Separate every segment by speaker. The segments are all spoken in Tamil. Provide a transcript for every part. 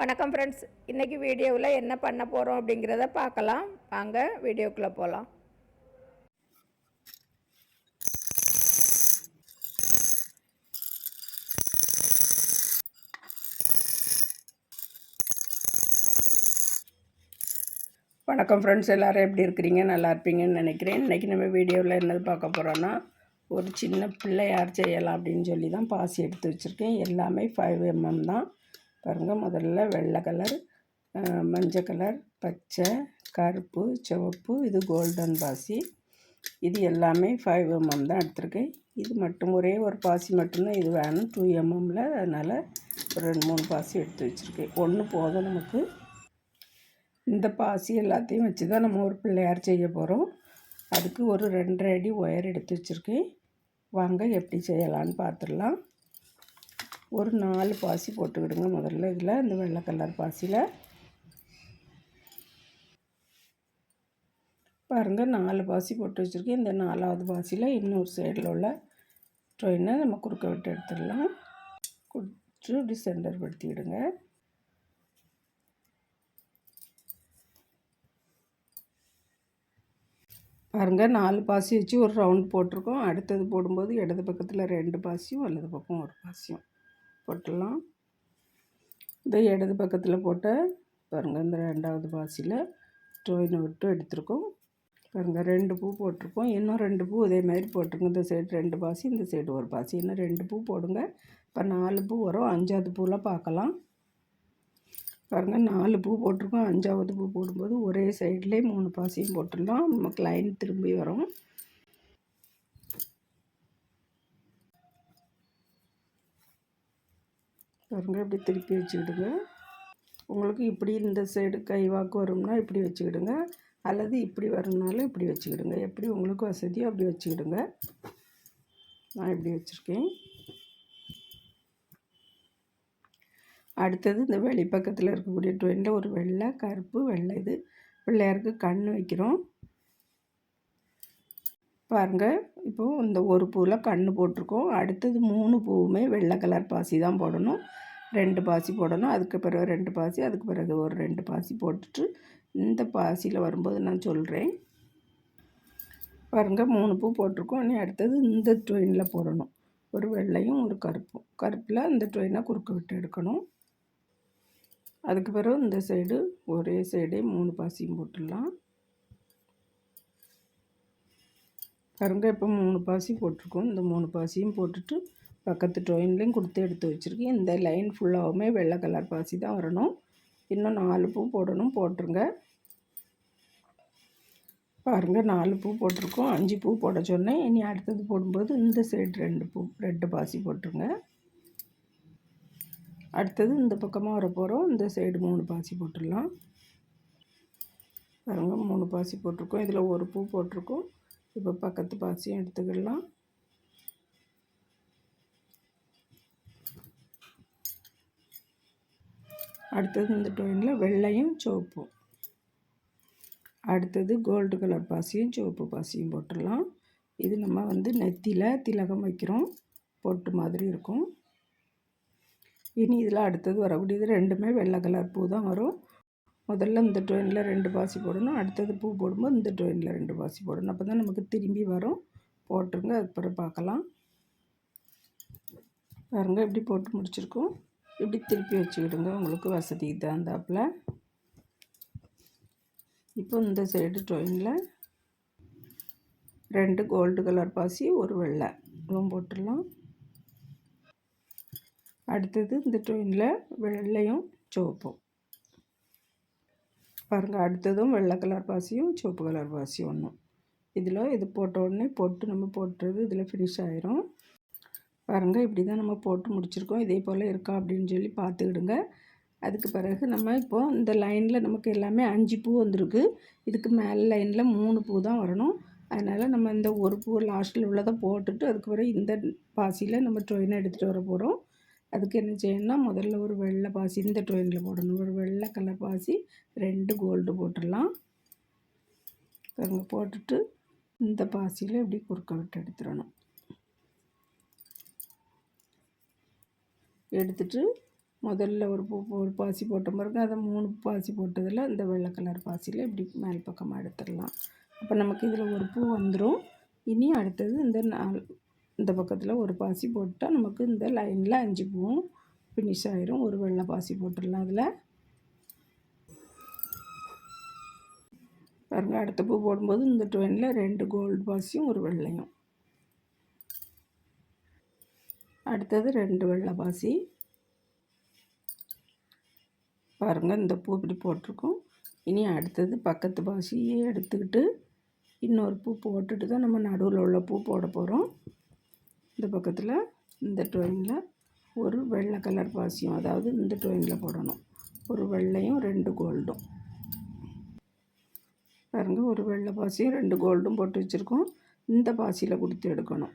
Speaker 1: வணக்கம் ஃப்ரெண்ட்ஸ் இன்றைக்கி வீடியோவில் என்ன பண்ண போகிறோம் அப்படிங்கிறத பார்க்கலாம். வாங்க வீடியோக்குள்ளே போகலாம் வணக்கம் ஃப்ரெண்ட்ஸ் எல்லோரும் எப்படி இருக்கிறீங்க? நல்லா இருப்பீங்கன்னு நினைக்கிறேன். இன்றைக்கி நம்ம வீடியோவில் என்னது பார்க்க போகிறோன்னா ஒரு சின்ன பிள்ளையார் செய்யலாம் அப்படின்னு சொல்லி தான் பாசி எடுத்து வச்சுருக்கேன். எல்லாமே ஃபைவ் எம்எம் தான். பாருங்கள் முதல்ல வெள்ளை கலர் மஞ்சள் கலர் பச்சை கருப்பு சிவப்பு இது கோல்டன் பாசி. இது எல்லாமே ஃபைவ் எம்எம் தான் எடுத்திருக்கேன். இது மட்டும் ஒரே ஒரு பாசி மட்டும்தான் இது வேணும். டூ எம்எம்மில் அதனால் ஒரு ரெண்டு மூணு பாசி எடுத்து வச்சுருக்கேன். ஒன்று போதும் நமக்கு. இந்த பாசி எல்லாத்தையும் வச்சு தான் நம்ம ஒரு பிள்ளையார் செய்ய போகிறோம் அதுக்கு ஒரு ரெண்டரை அடி ஒயர் எடுத்து வச்சுருக்கேன். வாங்க எப்படி செய்யலான்னு பார்த்துடலாம். ஒரு நாலு பாசி போட்டுக்கிடுங்க முதல்ல இதில் இந்த வெள்ளை கலர் பாசியில். பாருங்கள் நாலு பாசி போட்டு வச்சுருக்கேன். இந்த நாலாவது பாசியில் இன்னொரு சைடில் உள்ள ட்ரெயினை நம்ம குறுக்க விட்டு எடுத்துடலாம். கொடுத்து இப்படி சென்டர் படுத்திவிடுங்க பாருங்கள் நாலு பாசி வச்சு ஒரு ரவுண்ட் போட்டிருக்கோம். அடுத்தது போடும்போது இடது பக்கத்தில் ரெண்டு பாசியும் வலது பக்கம் ஒரு பாசியும். போட்டுடலாம். இந்த இடது பக்கத்தில் போட்ட பாருங்கள் இந்த ரெண்டாவது பாசியில் ஸ்டோயினை விட்டு எடுத்துருக்கோம். பாருங்கள் ரெண்டு பூ போட்டிருக்கோம். இன்னும் ரெண்டு பூ இதே மாதிரி போட்டுருங்க. இந்த சைடு ரெண்டு பாசி இந்த சைடு ஒரு பாசி. இன்னும் ரெண்டு பூ போடுங்க. இப்போ நாலு பூ வரும். அஞ்சாவது பூலாம் பார்க்கலாம். பாருங்கள் நாலு பூ போட்டிருக்கோம். அஞ்சாவது பூ போடும்போது ஒரே சைட்லேயே மூணு பாசியும் போட்டுடலாம் நமக்கு லைன் திரும்பி வரும். பாருங்கள் இப்படி திருப்பி வச்சுக்கிடுங்க. உங்களுக்கு இப்படி இந்த சைடு கை வாக்கு வரும்னா இப்படி வச்சுக்கிடுங்க. அல்லது இப்படி வரணுனாலும் இப்படி வச்சுக்கிடுங்க. எப்படி உங்களுக்கு வசதியோ அப்படி வச்சுக்கிடுங்க. நான் இப்படி வச்சுருக்கேன். அடுத்தது இந்த வெளிப்பக்கத்தில் இருக்கக்கூடிய ட்ரெண்டில் ஒரு வெள்ளை கருப்பு வெள்ளை இது. பிள்ளையாருக்கு கண் வைக்கிறோம். பாருங்கள் இப்போது இந்த ஒரு பூவில் கண் போட்டிருக்கோம். அடுத்தது மூணு பூவுமே வெள்ளை கலர் பாசி தான் போடணும். ரெண்டு பாசி போடணும். அதுக்கு பிறகு ரெண்டு பாசி அதுக்கு பிறகு ஒரு ரெண்டு பாசி போட்டுட்டு இந்த பாசியில் வரும்போது நான் சொல்கிறேன் பாருங்கள் மூணு பூ போட்டிருக்கோம். இனி அடுத்தது இந்த ட்ரெயினில் போடணும். ஒரு வெள்ளையும் ஒரு கருப்பும். கருப்பில் இந்த ட்ரெயினை குறுக்க விட்டு எடுக்கணும். அதுக்கு பிறகு இந்த சைடு ஒரே சைடே மூணு பாசியும் போட்டுடலாம். பாருங்கள் இப்போ மூணு பாசி போட்டிருக்கோம். இந்த மூணு பாசியும் போட்டுட்டு பக்கத்து ட்ரெயின்லேயும் கொடுத்து எடுத்து வச்சுருக்கேன். இந்த லைன் ஃபுல்லாகவுமே வெள்ளை கலர் பாசி தான் வரணும். இன்னும் நாலு பூ போடணும் போட்டுருங்க. பாருங்கள் நாலு பூ போட்டிருக்கோம். அஞ்சு பூ போட சொன்னேன். இனி அடுத்தது போடும்போது இந்த சைடு ரெண்டு பூ ரெண்டு பாசி போட்டுருங்க. அடுத்தது இந்த பக்கமாக வர போகிறோம் இந்த சைடு மூணு பாசி போட்டுடலாம். பாருங்கள் மூணு பாசி போட்டிருக்கோம். இதில் ஒரு பூ போட்டிருக்கோம். இப்போ பக்கத்து பாசியும் எடுத்துக்கிடலாம் அடுத்தது இந்த டொயினில் வெள்ளையும் சிவப்பும். அடுத்தது கோல்டு கலர் பாசியும் சிவப்பு பாசியும் போட்டுடலாம். இது நம்ம வந்து நெத்தியில் திலகம் வைக்கிறோம். பொட்டு மாதிரி இருக்கும். இனி இதில் அடுத்தது வரக்கூடியது ரெண்டுமே வெள்ளை கலர் பூ தான் வரும். முதல்ல இந்த ட்ரெயினில் ரெண்டு பாசி போடணும். அடுத்தது பூ போடும்போது இந்த டொயினில் ரெண்டு பாசி போடணும். அப்போ தான் நமக்கு திரும்பி வரும். போட்டுருங்க. அதுக்கப்புறம் பார்க்கலாம். பாருங்கள் இப்படி போட்டு முடிச்சிருக்கோம். இப்படி திருப்பி வச்சுக்கிடுங்க. உங்களுக்கு வசதி தகுந்தாப்பில் இப்போ இந்த சைடு ட்ரெயினில் ரெண்டு கோல்டு கலர் பாசி ஒரு வெள்ளை. இவன் போட்டுடலாம். அடுத்தது இந்த ட்ரெயினில் வெள்ளையும் சிவப்பும். பாருங்கள் அடுத்ததும் வெள்ளை கலர் பாசியும் சிவப்பு கலர் பாசியும் ஒன்றும் இதில் இது போட்ட உடனே போட்டு நம்ம போட்டுறது இதில் ஃபினிஷ் ஆயிரும். பாருங்கள் இப்படி தான் நம்ம போட்டு முடிச்சிருக்கோம். இதே போல் இருக்கா அப்படின்னு சொல்லி பார்த்துக்கிடுங்க. அதுக்கு பிறகு நம்ம இப்போது இந்த லைனில் நமக்கு எல்லாமே அஞ்சு பூ வந்திருக்கு. இதுக்கு மேலே லைனில் மூணு பூ தான் வரணும். அதனால் நம்ம இந்த ஒரு பூ லாஸ்ட்டில் உள்ளதை போட்டுட்டு அதுக்கு பிறகு இந்த பாசியில் நம்ம ட்ரெயினை எடுத்துகிட்டு வர போகிறோம் அதுக்கு என்ன செய்யணும்னா முதல்ல ஒரு வெள்ளை பாசி இந்த ட்ரெயினில் போடணும். ஒரு வெள்ளை கலர் பாசி ரெண்டு கோல்டு போட்டுடலாம். அங்கே போட்டுட்டு இந்த பாசியில் இப்படி குறுக்க விட்டு எடுத்துடணும். எடுத்துட்டு முதல்ல ஒரு பூ ஒரு பாசி போட்ட பிறகு அதை மூணு பாசி போட்டதில் இந்த வெள்ளை கலர் பாசியில் இப்படி மேல் பக்கமாக எடுத்துடலாம். அப்போ நமக்கு இதில் ஒரு பூ வந்துடும் இனி அடுத்தது இந்த நாலு இந்த பக்கத்தில் ஒரு பாசி போட்டால் நமக்கு இந்த லைனில் அஞ்சு பூவும் ஃபினிஷ் ஆயிரும். ஒரு வெள்ளை பாசி போட்டுடலாம் அதில். பாருங்கள் அடுத்த பூ போடும்போது இந்த ட்ரெயினில் ரெண்டு கோல்டு பாசியும் ஒரு வெள்ளையும். அடுத்தது ரெண்டு வெள்ளை பாசி பாருங்கள் இந்த பூ இப்படி போட்டிருக்கோம். இனி அடுத்தது பக்கத்து பாசியே எடுத்துக்கிட்டு இன்னொரு பூ போட்டுட்டு தான் நம்ம நடுவில் உள்ள பூ போட போகிறோம் இந்த பக்கத்தில் இந்த ட்ராயிங்கில் ஒரு வெள்ளை கலர் பாசியும் அதாவது இந்த ட்ராயிங்கில் போடணும். ஒரு வெள்ளையும் ரெண்டு கோல்டும் பாருங்கள் ஒரு வெள்ளை பாசியும் ரெண்டு கோல்டும் போட்டு வச்சுருக்கோம். இந்த பாசியில் கொடுத்து எடுக்கணும்.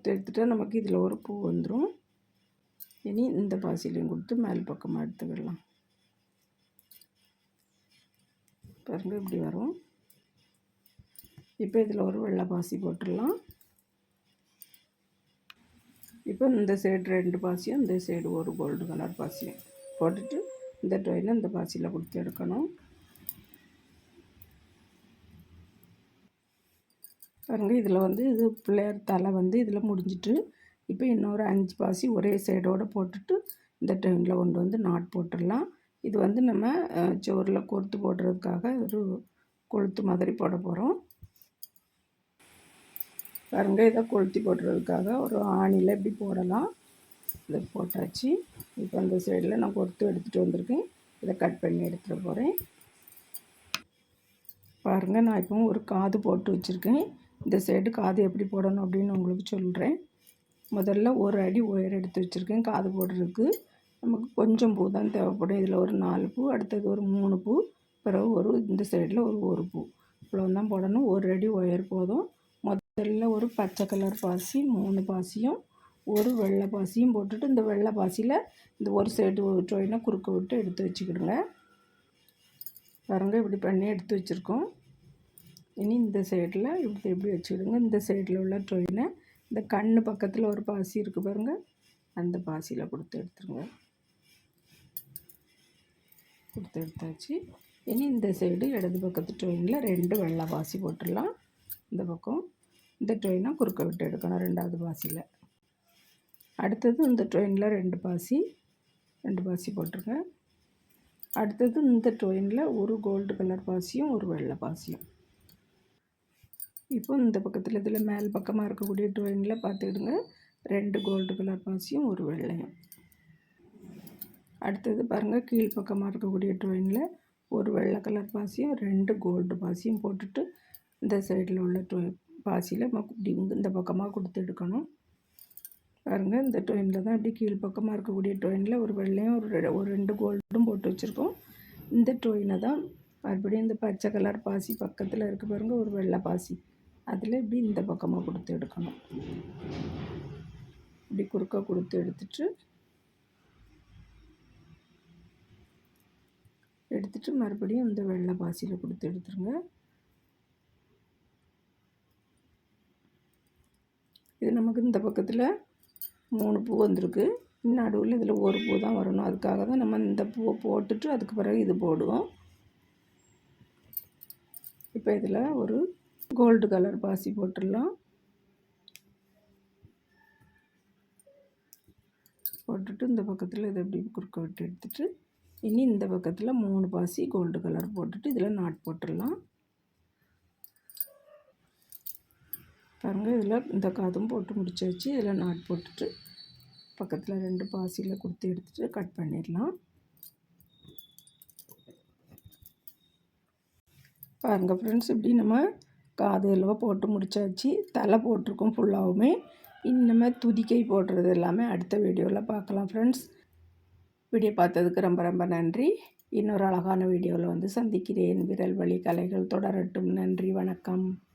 Speaker 1: கொடுத்து எடுத்துட்டால் நமக்கு இதில் ஒரு பூ வந்துடும் இனி இந்த பாசிலையும் கொடுத்து மேல் பக்கமாக எடுத்துக்கிடலாம் பாருங்கள் இப்படி வரும். இப்போ இதில் ஒரு வெள்ளை பாசி போட்டுடலாம். இப்போ இந்த சைடு ரெண்டு பாசியும் இந்த சைடு ஒரு கோல்டு கலர் பாசியும். போட்டுட்டு இந்த ட்ரையில் இந்த பாசியில் கொடுத்து எடுக்கணும். பாருங்கள் இதில் வந்து இது பிள்ளையார் தலை வந்து இதில் முடிஞ்சிட்டு இப்போ இன்னொரு அஞ்சு பாசி ஒரே சைடோடு போட்டுட்டு இந்த ட்ரெயினில் கொண்டு வந்து நாட் போட்டுடலாம். இது வந்து நம்ம சோறில் கொறுத்து போடுறதுக்காக ஒரு கொளுத்து மாதிரி போட போகிறோம் பாருங்க இதை கொளுத்தி போடுறதுக்காக ஒரு ஆணியில் இப்படி போடலாம். இதை போட்டாச்சு. இப்போ அந்த சைடில் நான் கொறுத்து எடுத்துகிட்டு வந்திருக்கேன். இதை கட் பண்ணி எடுத்துகிட்டு போகிறேன் பாருங்கள் நான் இப்போ ஒரு காது போட்டு வச்சுருக்கேன். இந்த சைடு காது எப்படி போடணும் அப்படின்னு உங்களுக்கு சொல்கிறேன் முதல்ல ஒரு அடி ஒயர் எடுத்து வச்சுருக்கேன். காது போடுறதுக்கு நமக்கு கொஞ்சம் பூ தான் தேவைப்படும். இதில் ஒரு நாலு பூ அடுத்தது ஒரு மூணு பூ பிறகு ஒரு இந்த சைடில் ஒரு ஒரு பூ. இவ்வளோ தான் போடணும். ஒரு அடி ஒயர் போதும். முதல்ல ஒரு பச்சை கலர் பாசி மூணு பாசியும் ஒரு வெள்ளை பாசியும் போட்டுட்டு இந்த வெள்ளை பாசியில் இந்த ஒரு சைடு விட்டோம்னா குறுக்க விட்டு எடுத்து வச்சுக்கிடுங்க. பாருங்கள் இப்படி பண்ணி எடுத்து வச்சுருக்கோம். இனி இந்த சைடில் இப்படி எப்படி வச்சுக்கிடுங்க? இந்த சைடில் உள்ள ட்ரெயினை இந்த கண் பக்கத்தில் ஒரு பாசி இருக்குது பாருங்கள் அந்த பாசியில் கொடுத்து எடுத்துருங்க. கொடுத்து எடுத்தாச்சு. இனி இந்த சைடு இடது பக்கத்து ட்ரெயினில் ரெண்டு வெள்ளை பாசி போட்டுடலாம். இந்த பக்கம் இந்த ட்ரெயினை குறுக்க விட்டு எடுக்கணும் ரெண்டாவது பாசியில். அடுத்தது இந்த ட்ரெயினில் ரெண்டு பாசி ரெண்டு பாசி போட்டிருங்க. அடுத்தது இந்த ட்ரெயினில் ஒரு கோல்டு கலர் பாசியும் ஒரு வெள்ளை பாசியும். இப்போ இந்த பக்கத்தில் இதில் மேல் பக்கமாக இருக்கக்கூடிய ட்ரெயினில் பார்த்துக்கிடுங்க. ரெண்டு கோல்டு கலர் பாசியும் ஒரு வெள்ளையும். அடுத்தது பாருங்கள் கீழ் பக்கமாக இருக்கக்கூடிய ட்ரெயினில் ஒரு வெள்ளை கலர் பாசியும் ரெண்டு கோல்டு பாசியும் போட்டுட்டு இந்த சைடில் உள்ள பாசியில் இப்படி இந்த பக்கமாக கொடுத்து எடுக்கணும். பாருங்கள் இந்த ட்ரெயினில் தான் இப்படி கீழ் பக்கமாக இருக்கக்கூடிய ட்ரெயினில் ஒரு வெள்ளையும் ஒரு ஒரு ரெண்டு கோல்டும் போட்டு வச்சுருக்கோம். இந்த ட்ரெயினை தான் மறுபடியும் இந்த பச்சை கலர் பாசி பக்கத்தில் இருக்க பாருங்கள் ஒரு வெள்ளை பாசி. அதில் இப்படி இந்த பக்கமாக கொடுத்து எடுக்கணும். இப்படி குறுக்க கொடுத்து எடுத்துட்டு எடுத்துட்டு மறுபடியும் இந்த வெள்ளை பாசியில் கொடுத்து எடுத்துருங்க. இது நமக்கு இந்த பக்கத்தில் மூணு பூ வந்திருக்கு. நடுவில் இதில் ஒரு பூ தான் வரணும். அதுக்காக தான் நம்ம இந்த பூவை போட்டுட்டு அதுக்கு பிறகு இது போடுவோம். இப்போ இதில் ஒரு கோல்டு கலர் பாசி போட்டுடலாம். போட்டுட்டு இந்த பக்கத்தில் இதை எப்படி குறுக்க விட்டு எடுத்துட்டு இனி இந்த பக்கத்தில் மூணு பாசி கோல்டு கலர் போட்டுட்டு இதில் நாட் போட்டுடலாம். பாருங்கள் இதில் இந்த காதும் போட்டு முடிச்சாச்சு. இதில் நாட் போட்டுட்டு பக்கத்தில் ரெண்டு பாசியில் கொடுத்து எடுத்துகிட்டு கட் பண்ணிடலாம். பாருங்கள் ஃப்ரெண்ட்ஸ் இப்படி நம்ம காது எல்லாம் போட்டு முடிச்சாச்சு. தலை போட்டிருக்கோம் ஃபுல்லாகவுமே இன்னுமே துதிக்கை போடுறது எல்லாமே அடுத்த வீடியோவில் பார்க்கலாம் ஃப்ரெண்ட்ஸ் வீடியோ பார்த்ததுக்கு ரொம்ப ரொம்ப நன்றி. இன்னொரு அழகான வீடியோவில் வந்து சந்திக்கிறேன். விரல் வழி கலைகள் தொடரட்டும். நன்றி வணக்கம்.